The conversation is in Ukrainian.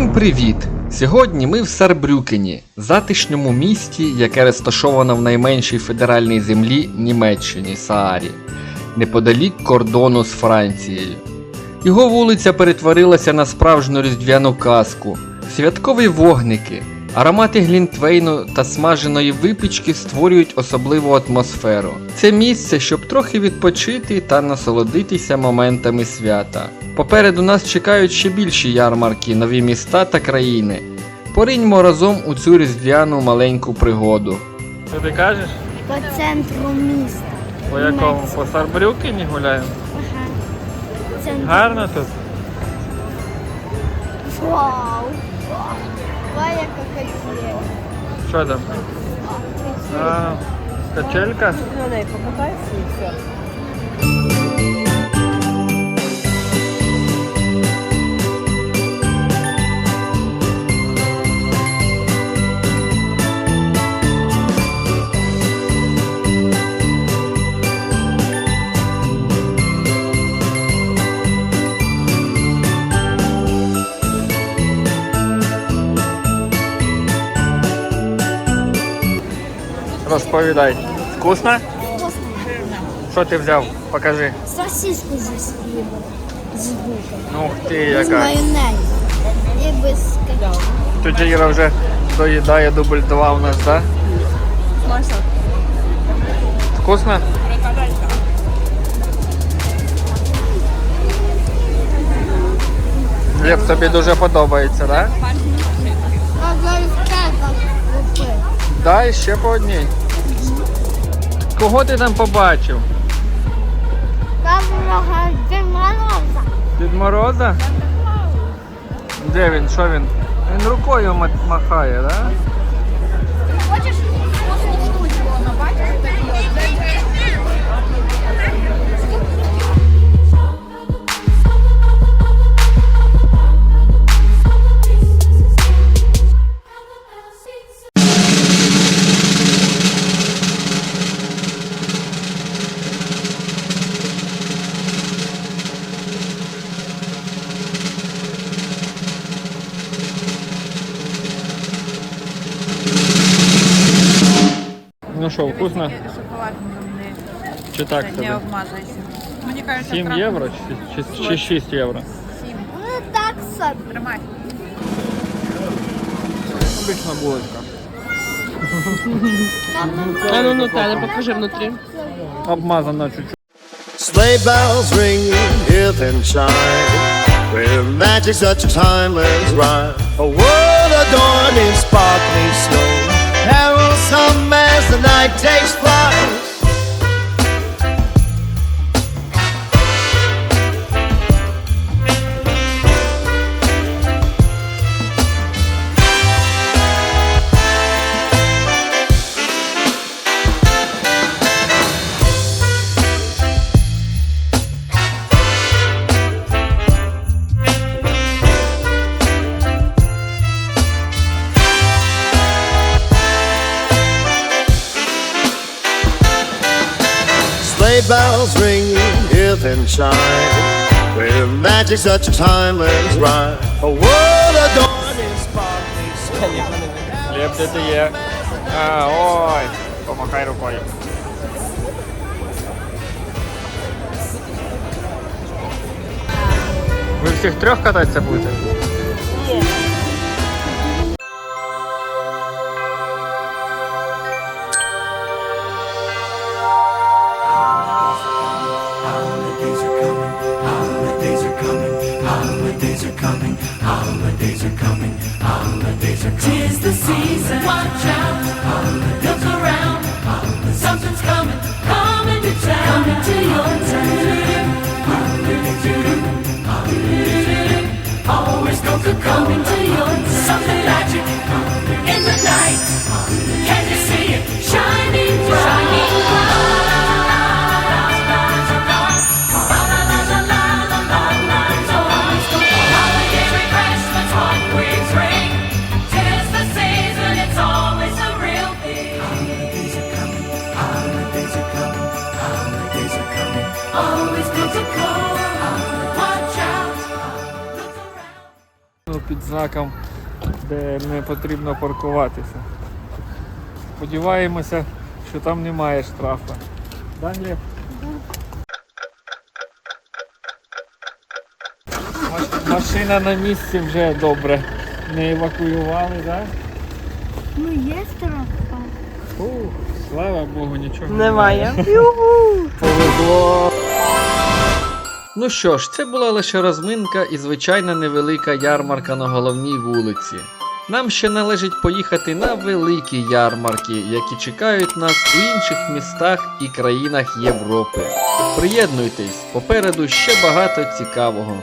Всім привіт! Сьогодні ми в Сарбрюкені, затишньому місті, яке розташовано в найменшій федеральній землі Німеччині Саарі, неподалік кордону з Францією. Його вулиця перетворилася на справжню різдвяну казку, святкові вогники, аромати глінтвейну та смаженої випічки створюють особливу атмосферу. Це місце, щоб трохи відпочити та насолодитися моментами свята. Попереду нас чекають ще більші ярмарки, нові міста та країни. Пориньмо разом у цю різдвяну маленьку пригоду. Що ти кажеш? По центру міста. По якому? По Сарбрюкені гуляємо? Ага. Центр. Гарно тут? Вау! Какая качеля. Що там? А, качелька? На неї покатайся і все. Розповідай. Вкусно? Вкусно. Що ти взяв? Покажи. Сосиску зі сливом. З луком. Ух ти, З яка. майонезом. І без кетчупу. Тетя Іра вже доїдає дубль 2 у нас, так? Смачно. Вкусно? Глеб, тобі дуже подобається, так? А зараз треба купити. Дай ще по одній. Кого ти там побачив? Там Дід Мороза. Дід Мороза? Де він? Що він? Він рукою махає, так? Да? Ну що, вкусно? Шоколад не, Чи так не тобі? обмазується. Мені кажеться, 7 правда. євро чи, чи, чи 6 євро? Сім. Ну так собі. Тримай. Обична булочка. А ну Нутелли, покажи внутрі. Обмазана чуть-чуть. Sleigh bells ring, hear them chime. With magic such a timeless rhyme. A world Sleigh bells ring, hear them chime. With magic such a timeless rhyme. A world adorned in sparkling snow. Глеб, де ти є? А, ой, помахай рукою. Ви всіх трьох кататися будете? Tis the season, watch out, під знаком, де не потрібно паркуватися. Сподіваємося, що там немає штрафу. Далі. Машина на місці вже добре. Не евакуювали, так? Ну є штрафа. Слава Богу, нічого немає. Повезло. Ну що ж, це була лише розминка і звичайна невелика ярмарка на головній вулиці. Нам ще належить поїхати на великі ярмарки, які чекають нас у інших містах і країнах Європи. Приєднуйтесь, попереду ще багато цікавого.